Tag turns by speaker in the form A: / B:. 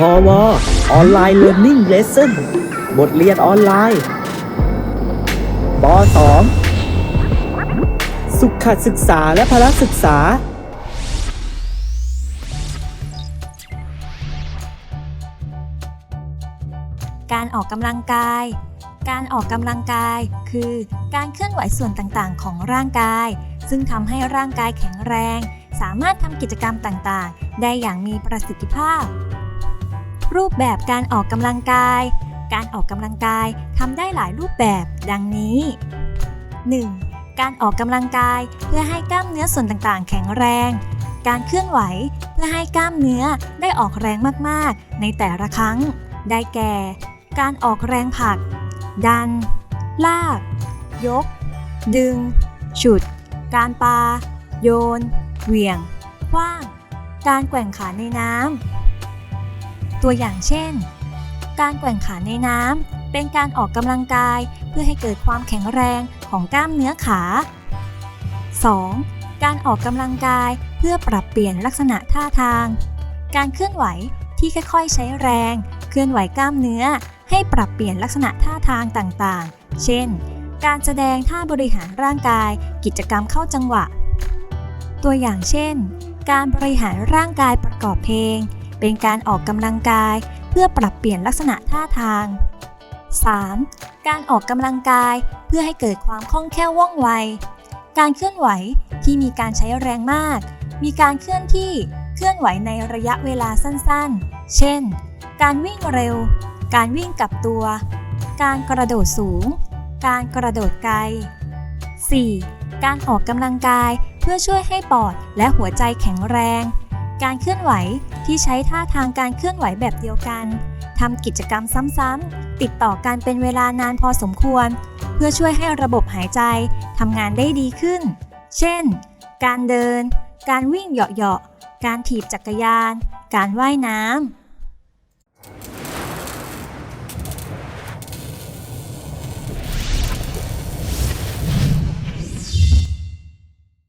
A: พอวออนไลน์เรียน i ิ g เลส s o n บทเรียนออนไลน์ป .2 สุขศึกษาและพละศึกษา
B: การออกกำลังกาย การออกกำลังกายคือการเคลื่อนไหวส่วนต่างๆ ของร่างกาย ซึ่งทำให้ร่างกายแข็งแรง สามารถทำกิจกรรมต่างๆ ได้อย่างมีประสิทธิภาพ รูปแบบการออกกำลังกาย การออกกำลังกายทำได้หลายรูปแบบดังนี้ 1. การออกกำลังกายเพื่อให้กล้ามเนื้อส่วนต่างๆ แข็งแรง การเคลื่อนไหวเพื่อให้กล้ามเนื้อได้ออกแรงมากๆ ในแต่ละครั้ง ได้แก่ การออกแรงผลัก ดัน ลาก ยก ดึง ฉุด การปา โยน เหวี่ยงคว้าง การแกว่งขาในน้ำ ตัวอย่างเช่น การแกว่งขาในน้ำเป็นการออกกำลังกายเพื่อให้เกิดความแข็งแรงของกล้ามเนื้อขา 2. การออกกำลังกายเพื่อปรับเปลี่ยนลักษณะท่าทาง การเคลื่อนไหวที่ค่อยๆใช้แรง เคลื่อนไหวกล้ามเนื้อ ให้ปรับเปลี่ยนลักษณะท่าทางต่างๆ เช่น การแสดงท่าบริหารร่างกาย กิจกรรมเข้าจังหวะ ตัวอย่างเช่น การบริหารร่างกายประกอบเพลง เป็นการออกกำลังกาย เพื่อปรับเปลี่ยนลักษณะท่าทาง 3. การออกกำลังกายเพื่อให้เกิดความคล่องแคล่วว่องไว การเคลื่อนไหวที่มีการใช้แรงมาก มีการเคลื่อนที่เคลื่อนไหวในระยะเวลาสั้นๆ เช่น การวิ่งเร็ว การวิ่งกลับตัว การกระโดดสูง การกระโดดไกล 4. การออกกำลังกายเพื่อช่วยให้ปอดและหัวใจแข็งแรง การเคลื่อนไหวที่ใช้ท่าทางการเคลื่อนไหวแบบเดียวกันทำกิจกรรมซ้ำๆติดต่อกันเป็นเวลานานพอสมควร เพื่อช่วยให้ระบบหายใจทำงานได้ดีขึ้น เช่น การเดิน การวิ่งเหาะๆการถีบจักรยาน การว่ายน้ำ